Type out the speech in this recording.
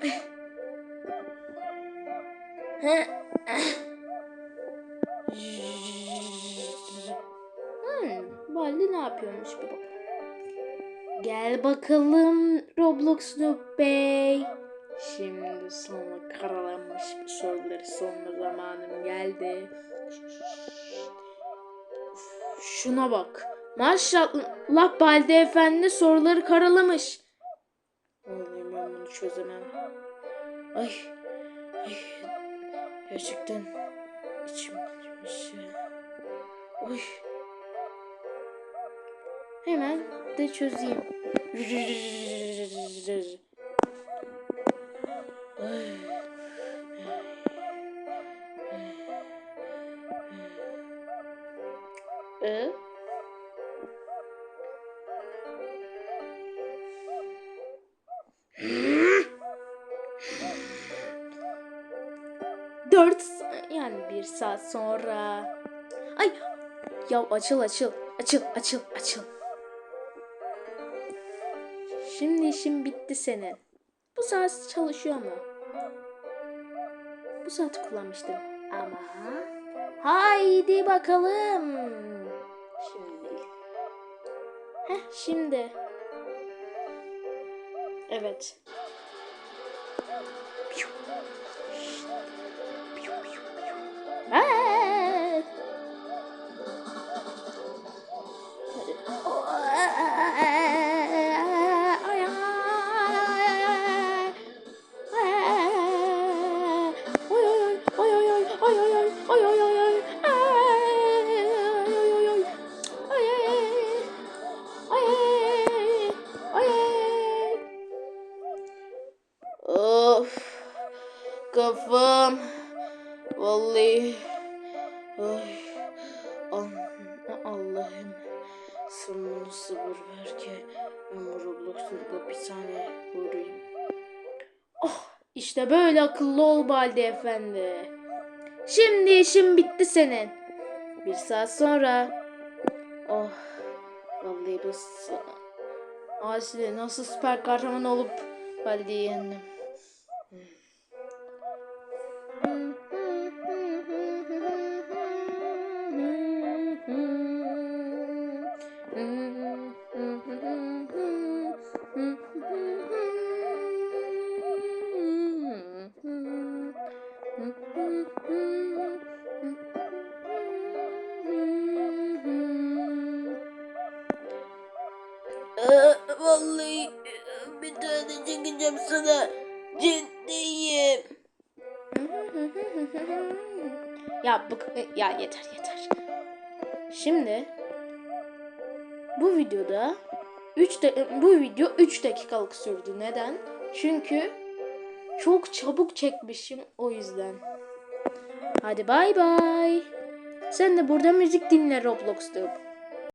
hmm, Valide ne yapıyormuş baba? Gel bakalım Roblox Noob Bey. Şimdi sana karalanmış bir soruları sorma zamanım geldi. Şuna bak. Maşallah Balde Efendi soruları karalamış. Oy çözemem. Ay, ay gerçekten içim acımış ya. Oy. Hemen de çözeyim. Ay. Ee? 4 yani bir saat sonra. Ay ya açıl açıl açıl açıl açıl. Şimdi işin bitti senin. Bu saat çalışıyor mu? Bu saati kullanmıştım ama. Haydi bakalım. Şimdi değil. Heh şimdi. Evet. Of kafam vallahi ay Al- Allah'ım sen bana sabır ver ki ben Roblox'un bir tane vurayım. Oh işte böyle akıllı ol Baldi Efendi. Şimdi işim bitti senin. Bir saat sonra. Oh vallahi bu Asile nasıl süper kahraman olup Baldi'yi yendim. Vallahi e, bir tane çekeceğim sana. Ciddiyim. ya bık ya yeter yeter. Şimdi bu videoda 3 de, bu video 3 dakikalık sürdü. Neden? Çünkü çok çabuk çekmişim o yüzden. Hadi bay bay. Sen de burada müzik dinle Roblox'ta.